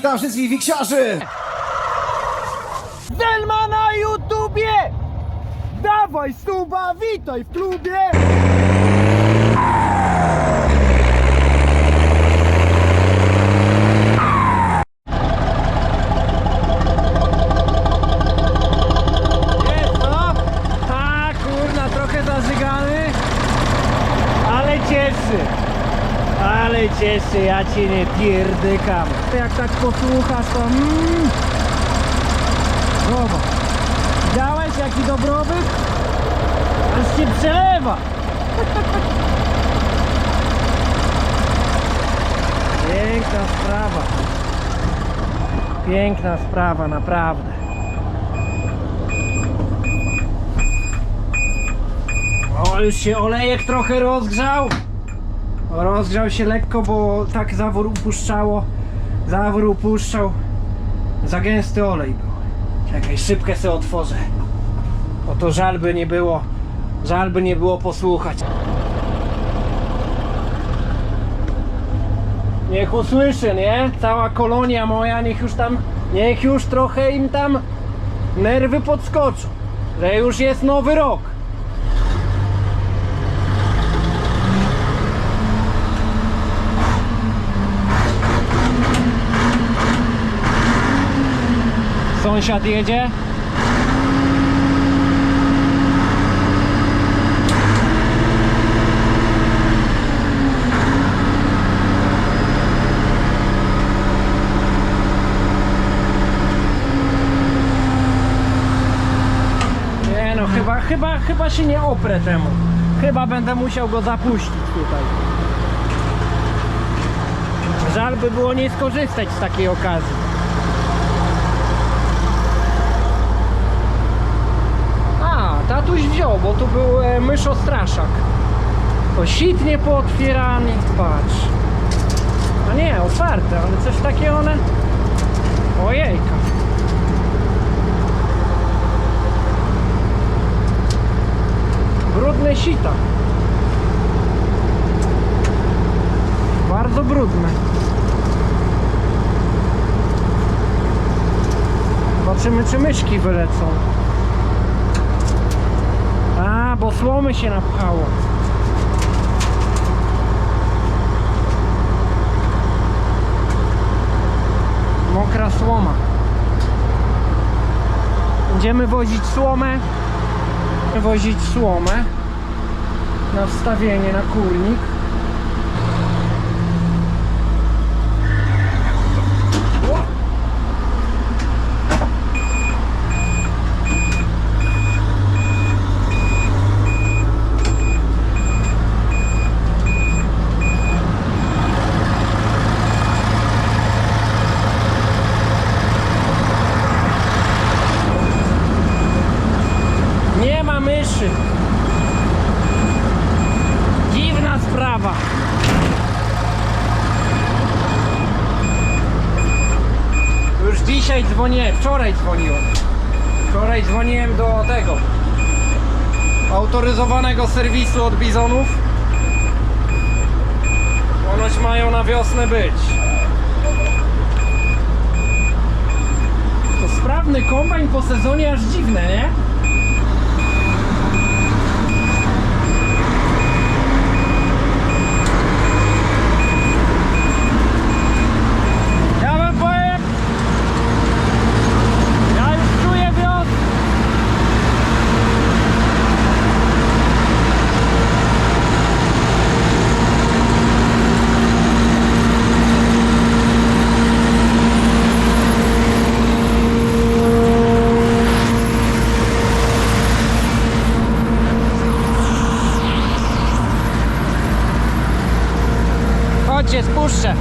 witam wszystkich wiksiarzy! Delma na YouTubie! Dawaj suba, witaj w klubie! Jest to? A kurna, trochę zażygany, ale cieszy. Ale cieszy, ja cię nie pierdykam. Jak tak posłuchasz, to mm, Zobacz. Widziałeś jaki dobrobyt? Aż się przelewa. Piękna sprawa. Piękna sprawa, naprawdę. O, już się olejek trochę rozgrzał. Rozgrzał się lekko, bo tak zawór upuszczało. Zawór upuszczał. Za gęsty olej był. Czekaj, szybkę sobie otworzę. O to żal by nie było. Żal by nie było posłuchać. Niech usłyszy, nie? Cała kolonia moja, niech już tam, niech już trochę im tam nerwy podskoczą. Że już jest nowy rok. Sąsiad jedzie. Nie no, chyba, chyba, chyba się nie oprę temu. Chyba będę musiał go zapuścić tutaj. Żal by było nie skorzystać z takiej okazji. A, tatuś wziął, bo tu był e, myszostraszak. To sit nie pootwierany, patrz. A nie, otwarte, ale coś takiego one... Ojejka. Brudne sita. Bardzo brudne. Zobaczymy, czy myszki wylecą. Bo słomy się napchało. Mokra słoma. Będziemy wozić słomę. Wozić słomę na wstawienie na kurnik. Nie ma myszy. Dziwna sprawa. Już dzisiaj dzwoniłem, wczoraj dzwoniłem. Wczoraj dzwoniłem do tego autoryzowanego serwisu od bizonów. Ponoć mają na wiosnę być. To sprawny kombajn po sezonie aż dziwne, nie? spuszczę.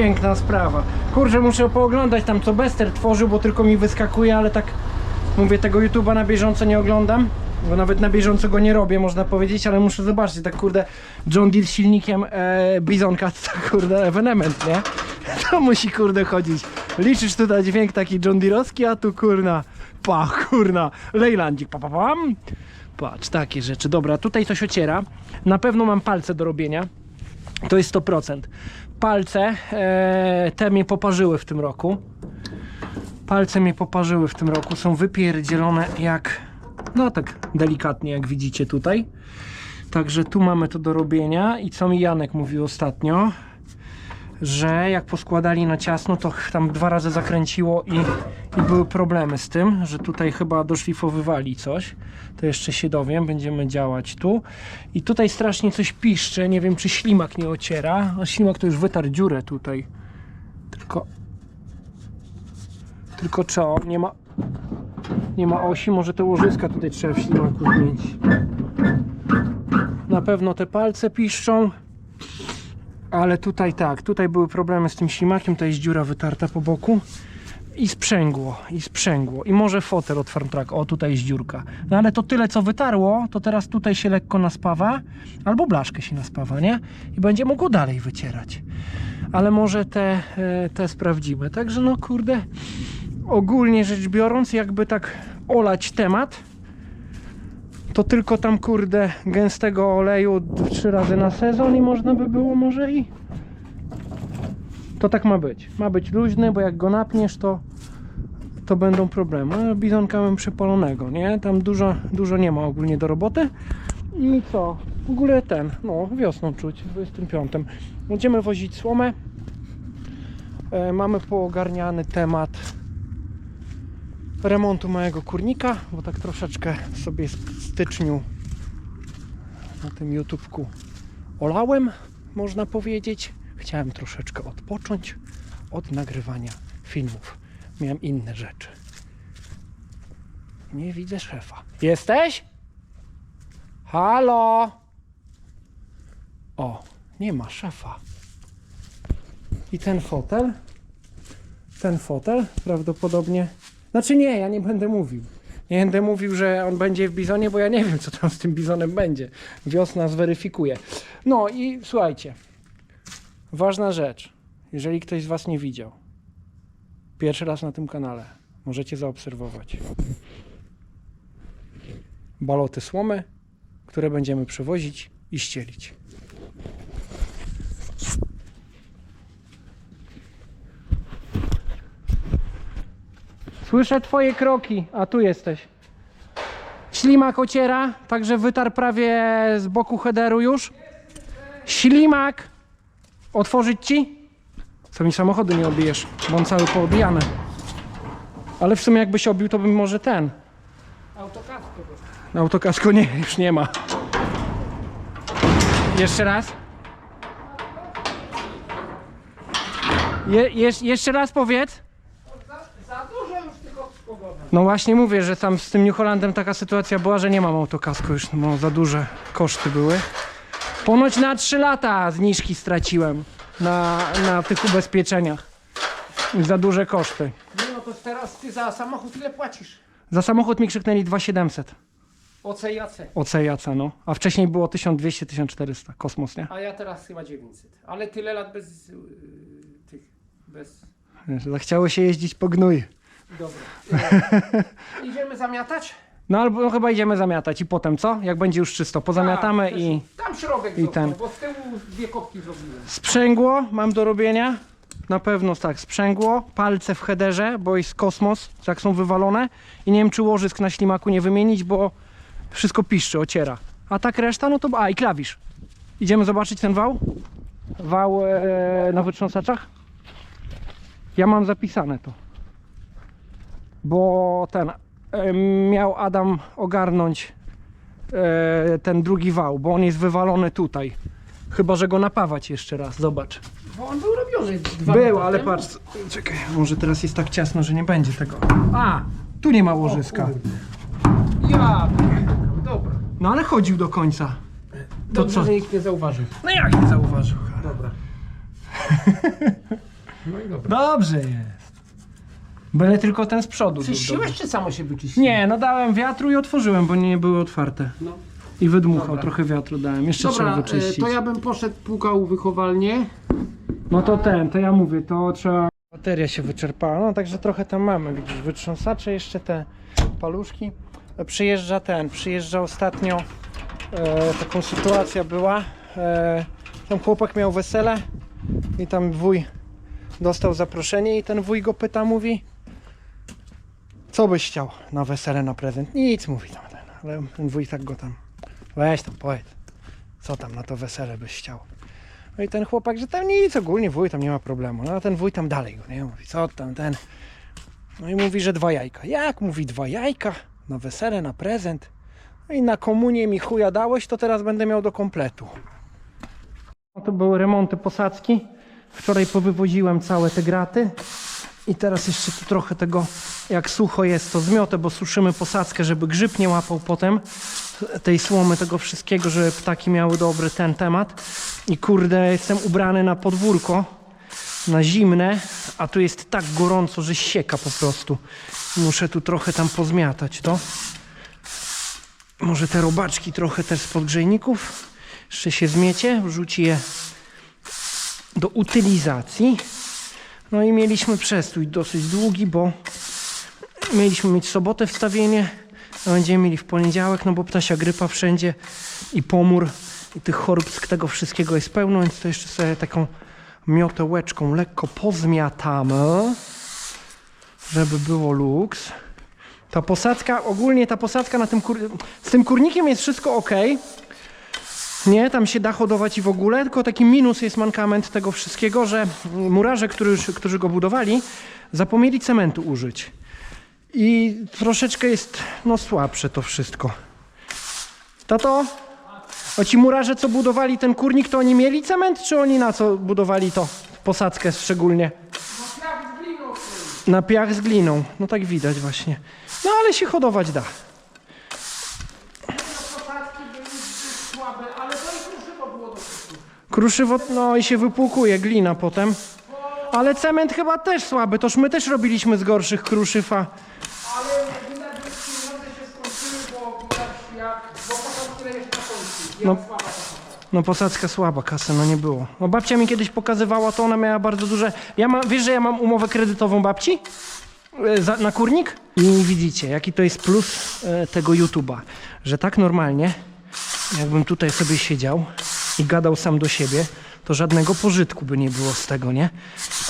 Piękna sprawa. Kurczę, muszę pooglądać tam co Bester tworzył, bo tylko mi wyskakuje, ale tak mówię, tego YouTube'a na bieżąco nie oglądam. Bo nawet na bieżąco go nie robię, można powiedzieć, ale muszę zobaczyć, tak kurde, John Deere z silnikiem e, Bizonka, to kurde ewenement, nie? To musi kurde chodzić. Liczysz tutaj dźwięk taki John Deere'owski, a tu kurna, pa, kurna, Leylandzik, pa, pa, pam. Patrz, takie rzeczy. Dobra, tutaj coś ociera. Na pewno mam palce do robienia. To jest 100%. Palce e, te mnie poparzyły w tym roku. Palce mnie poparzyły w tym roku. Są wypierdzielone jak, no tak delikatnie jak widzicie tutaj. Także tu mamy to do robienia. I co mi Janek mówił ostatnio, że jak poskładali na ciasno, to tam dwa razy zakręciło i, i były problemy z tym, że tutaj chyba doszlifowywali coś. To jeszcze się dowiem, będziemy działać tu. I tutaj strasznie coś piszcze, nie wiem czy ślimak nie ociera. A ślimak to już wytarł dziurę tutaj. Tylko... Tylko co? Nie ma... Nie ma osi, może te łożyska tutaj trzeba w ślimaku zmienić. Na pewno te palce piszczą. Ale tutaj tak, tutaj były problemy z tym ślimakiem, to jest dziura wytarta po boku. I sprzęgło, i sprzęgło. I może fotel od Farmtrack. O, tutaj jest dziurka. No ale to tyle, co wytarło, to teraz tutaj się lekko naspawa, albo blaszkę się naspawa, nie? I będzie mogło dalej wycierać. Ale może te, e, te sprawdzimy. Także no kurde, ogólnie rzecz biorąc, jakby tak olać temat, to tylko tam kurde gęstego oleju trzy razy na sezon i można by było może i to tak ma być. Ma być luźny, bo jak go napniesz to to będą problemy. Ale Bizonka mam przepalonego, nie? Tam dużo, dużo nie ma ogólnie do roboty. I co? W ogóle ten, no wiosną czuć, 25. Będziemy wozić słomę. E, mamy poogarniany temat remontu mojego kurnika, bo tak troszeczkę sobie w styczniu na tym YouTubeku olałem, można powiedzieć. Chciałem troszeczkę odpocząć od nagrywania filmów. Miałem inne rzeczy. Nie widzę szefa. Jesteś? Halo? O, nie ma szefa. I ten fotel? Ten fotel prawdopodobnie znaczy nie, ja nie będę mówił. Nie będę mówił, że on będzie w bizonie, bo ja nie wiem, co tam z tym bizonem będzie. Wiosna zweryfikuje. No i słuchajcie. Ważna rzecz. Jeżeli ktoś z Was nie widział, pierwszy raz na tym kanale, możecie zaobserwować baloty słomy, które będziemy przewozić i ścielić. Słyszę twoje kroki, a tu jesteś. Ślimak ociera, także wytarł prawie z boku headeru już. Ślimak! Otworzyć ci? Co mi samochodu nie obijesz, bo on cały poobijany. Ale w sumie jakbyś obił, to bym może ten. Autokasko. Autokasko nie, już nie ma. Jeszcze raz. Je, jeszcze raz powiedz. Za dużo już tylko pogoda. No właśnie mówię, że tam z tym New Hollandem taka sytuacja była, że nie mam autokasku już, no za duże koszty były. Ponoć na 3 lata zniżki straciłem na, na tych ubezpieczeniach. Za duże koszty. Nie no to teraz ty za samochód ile płacisz? Za samochód mi krzyknęli 2700 OC i AC. OC Jaca, no. A wcześniej było 1200-1400. Kosmos, nie? A ja teraz chyba 900. Ale tyle lat bez yy, tych, bez... Zachciało się jeździć po gnój. Dobra. E, idziemy zamiatać? No albo no, chyba idziemy zamiatać i potem co? Jak będzie już czysto, pozamiatamy A, i Tam środek i ten. ten. bo z tyłu dwie kopki zrobiłem. sprzęgło mam do robienia. Na pewno tak, sprzęgło, palce w headerze, bo jest kosmos, jak są wywalone i nie wiem czy łożysk na ślimaku nie wymienić, bo wszystko piszczy, ociera. A tak reszta, no to... A i klawisz. Idziemy zobaczyć ten wał? Wał e, na wytrząsaczach? Ja mam zapisane to. Bo ten e, miał Adam ogarnąć e, ten drugi wał, bo on jest wywalony tutaj. Chyba, że go napawać jeszcze raz, zobacz. Bo on był robiony dwa Był, ale temu. patrz, czekaj, może teraz jest tak ciasno, że nie będzie tego. A, tu nie ma łożyska. Ja, dobra. No ale chodził do końca. To Dobrze, co? że nikt nie zauważył. No jak nie zauważył? Dobra. No i dobra. Dobrze jest. Byle tylko ten z przodu. był dobry. Czyściłeś czy samo się wyczyściłeś? Nie, no dałem wiatru i otworzyłem, bo nie były otwarte. No. I wydmuchał, Dobra. trochę wiatru dałem. Jeszcze Dobra, trzeba e, wyczyścić. to ja bym poszedł, pukał wychowalnię. No to ten, to ja mówię, to trzeba... Bateria się wyczerpała, no także trochę tam mamy, widzisz, wytrząsacze, jeszcze te paluszki. E, Przyjeżdża ten, przyjeżdża ostatnio, e, taką sytuacja była, e, tam chłopak miał wesele i tam wuj dostał zaproszenie i ten wuj go pyta, mówi co byś chciał na wesele, na prezent? Nic, mówi tam ten, ale ten wuj tak go tam, weź tam powiedz, co tam na to wesele byś chciał. No i ten chłopak, że tam nic, ogólnie wuj tam nie ma problemu. No a ten wuj tam dalej go, nie? Mówi, co tam ten. No i mówi, że dwa jajka. Jak? Mówi, dwa jajka na wesele, na prezent. No i na komunię mi chuja dałeś, to teraz będę miał do kompletu. No to były remonty posadzki. Wczoraj powywoziłem całe te graty. I teraz jeszcze tu trochę tego, jak sucho jest, to zmiotę, bo suszymy posadzkę, żeby grzyb nie łapał potem tej słomy, tego wszystkiego, żeby ptaki miały dobry ten temat. I kurde, jestem ubrany na podwórko, na zimne, a tu jest tak gorąco, że sieka po prostu. Muszę tu trochę tam pozmiatać to. Może te robaczki trochę też z podgrzejników. Jeszcze się zmiecie, wrzuci je do utylizacji. No i mieliśmy przestój dosyć długi, bo mieliśmy mieć sobotę wstawienie, a będziemy mieli w poniedziałek, no bo ptasia grypa wszędzie i pomór i tych chorób tego wszystkiego jest pełno, więc to jeszcze sobie taką miotełeczką lekko pozmiatamy, żeby było luks. Ta posadzka, ogólnie ta posadzka na tym z tym kurnikiem jest wszystko ok. Nie, tam się da hodować i w ogóle, tylko taki minus jest mankament tego wszystkiego, że murarze, którzy, którzy go budowali, zapomnieli cementu użyć. I troszeczkę jest no słabsze to wszystko. Tato, a ci murarze, co budowali ten kurnik, to oni mieli cement, czy oni na co budowali to? Posadzkę szczególnie. Na piach z gliną. No tak widać właśnie. No ale się hodować da. Posadzki były słabe, ale to i kruszywo było do kupu. Kruszywo, no i się wypłukuje glina potem. Ale cement chyba też słaby, toż my też robiliśmy z gorszych kruszyw, a... Ale widać, że pieniądze się skończyły, bo widać jak, bo posadzki jeszcze na końcu. No. No posadzka słaba, kasy no nie było. No babcia mi kiedyś pokazywała, to ona miała bardzo duże... Ja mam, wiesz, że ja mam umowę kredytową babci? E, Za, na kurnik? I widzicie, jaki to jest plus e, tego YouTube'a. Że tak normalnie, jakbym tutaj sobie siedział i gadał sam do siebie, to żadnego pożytku by nie było z tego, nie?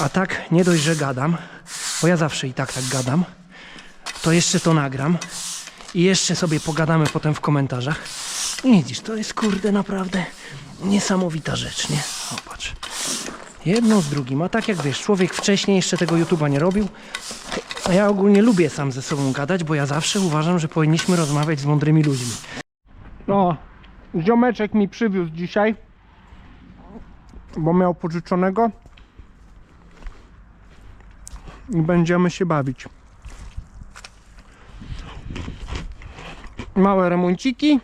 A tak, nie dość, że gadam, bo ja zawsze i tak tak gadam, to jeszcze to nagram i jeszcze sobie pogadamy potem w komentarzach. I Widzisz, to jest kurde naprawdę niesamowita rzecz, nie? Popatrz. Jedno z drugim. A tak jak wiesz, człowiek wcześniej jeszcze tego YouTube'a nie robił. A ja ogólnie lubię sam ze sobą gadać, bo ja zawsze uważam, że powinniśmy rozmawiać z mądrymi ludźmi. No, ziomeczek mi przywiózł dzisiaj, bo miał pożyczonego. I będziemy się bawić. Małe remonciki.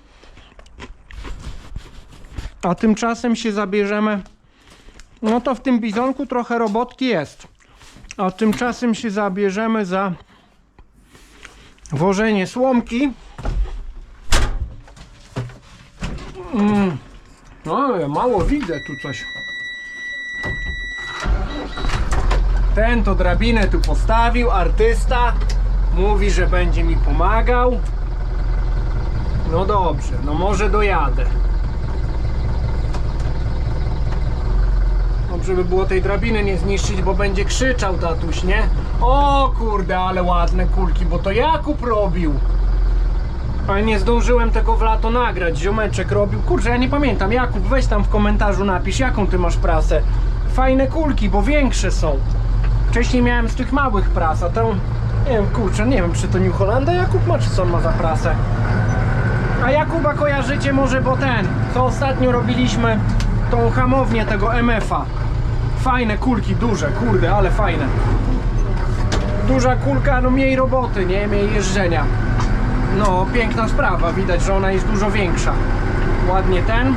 A tymczasem się zabierzemy. No to w tym bizonku trochę robotki jest. A tymczasem się zabierzemy za wożenie słomki. Mm. No, ja mało widzę tu coś. Ten to drabinę tu postawił, artysta. Mówi, że będzie mi pomagał. No dobrze, no może dojadę. Dobrze by było tej drabiny nie zniszczyć, bo będzie krzyczał tatuś, nie? O kurde, ale ładne kulki, bo to Jakub robił. Ale nie zdążyłem tego w lato nagrać, ziomeczek robił. Kurczę, ja nie pamiętam. Jakub, weź tam w komentarzu napisz, jaką ty masz prasę. Fajne kulki, bo większe są. Wcześniej miałem z tych małych pras, a tą... Nie wiem, kurczę, nie wiem, czy to New Hollanda Jakub ma, czy co on ma za prasę. A Jakuba kojarzycie może, bo ten, co ostatnio robiliśmy, tą hamownię tego MF-a. Fajne kulki, duże, kurde, ale fajne. Duża kulka, no mniej roboty, nie? Mniej jeżdżenia. No, piękna sprawa, widać, że ona jest dużo większa. Ładnie ten.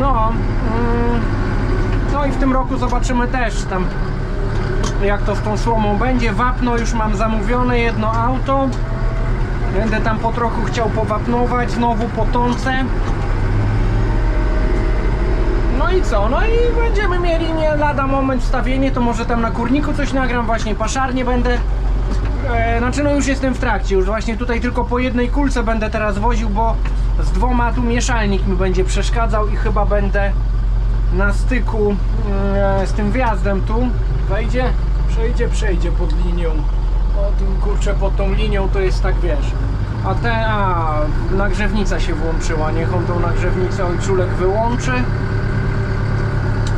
No, mm, No i w tym roku zobaczymy też tam jak to z tą słomą będzie. Wapno już mam zamówione, jedno auto. Będę tam po trochu chciał powapnować, znowu potonce. No i co? No i będziemy mieli nie lada moment wstawienie, to może tam na kurniku coś nagram, właśnie paszarnie będę. Znaczy no już jestem w trakcie, już właśnie tutaj tylko po jednej kulce będę teraz woził, bo z dwoma tu mieszalnik mi będzie przeszkadzał i chyba będę na styku e, z tym wjazdem tu. Wejdzie? Przejdzie, przejdzie pod linią. O tym kurczę pod tą linią to jest tak wiesz. A te, a nagrzewnica się włączyła, niech on tą nagrzewnicę ojczulek wyłączy.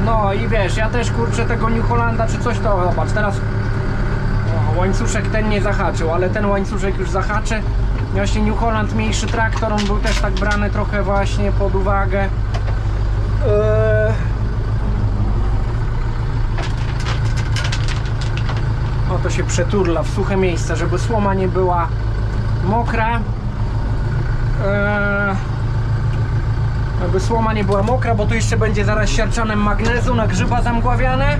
No i wiesz, ja też kurczę tego New Hollanda czy coś to, zobacz, teraz łańcuszek ten nie zahaczył, ale ten łańcuszek już zahaczy. Właśnie New Holland mniejszy traktor, on był też tak brany trochę właśnie pod uwagę. Eee... O, to się przeturla w suche miejsce, żeby słoma nie była mokra. Eee... Aby słoma nie była mokra, bo tu jeszcze będzie zaraz siarczanem magnezu na grzyba zamgławiane.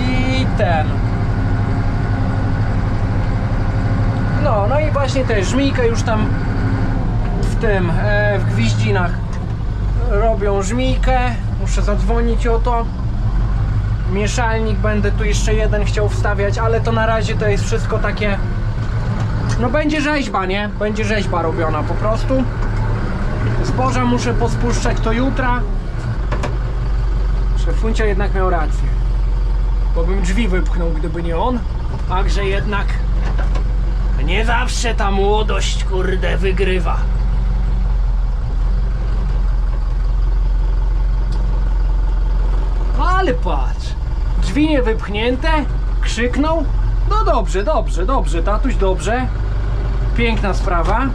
I ten. No, no i właśnie też żmijkę już tam w tym, e, w gwiździnach robią żmijkę. Muszę zadzwonić o to. Mieszalnik będę tu jeszcze jeden chciał wstawiać, ale to na razie to jest wszystko takie no będzie rzeźba, nie? Będzie rzeźba robiona po prostu. Zboża muszę pospuszczać to jutra. Szefuncia jednak miał rację. Bo bym drzwi wypchnął, gdyby nie on. Także jednak nie zawsze ta młodość, kurde, wygrywa. Ale patrz, drzwi nie wypchnięte, krzyknął. No dobrze, dobrze, dobrze, tatuś, dobrze. Piękna sprawa.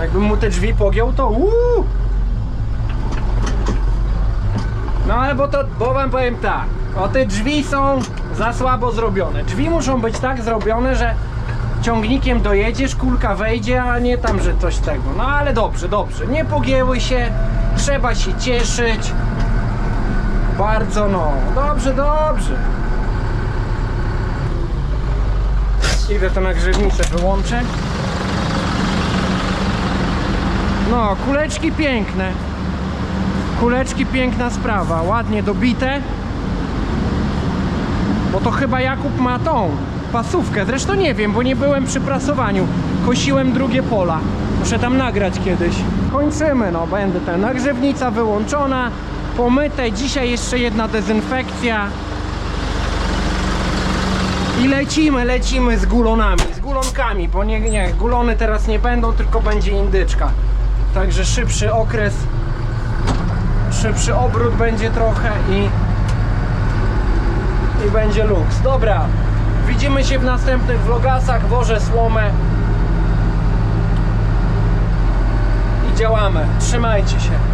Jakbym mu te drzwi pogiął, to uuu. No ale bo to, bo wam powiem tak, o te drzwi są za słabo zrobione. Drzwi muszą być tak zrobione, że ciągnikiem dojedziesz, kulka wejdzie, a nie tam, że coś tego. No ale dobrze, dobrze, nie pogięły się, trzeba się cieszyć. Bardzo no, dobrze, dobrze. Idę to na grzewnicę wyłączę. No, kuleczki piękne. Kuleczki piękna sprawa, ładnie dobite. Bo to chyba Jakub ma tą pasówkę. Zresztą nie wiem, bo nie byłem przy prasowaniu. Kosiłem drugie pola. Muszę tam nagrać kiedyś. Kończymy, no będę ten. Nagrzewnica wyłączona, pomyte. Dzisiaj jeszcze jedna dezynfekcja. I lecimy, lecimy z gulonami, z gulonkami, bo nie, nie, gulony teraz nie będą, tylko będzie indyczka. Także szybszy okres, szybszy obrót będzie trochę i, i będzie luks. Dobra, widzimy się w następnych vlogasach, wożę słomę i działamy. Trzymajcie się.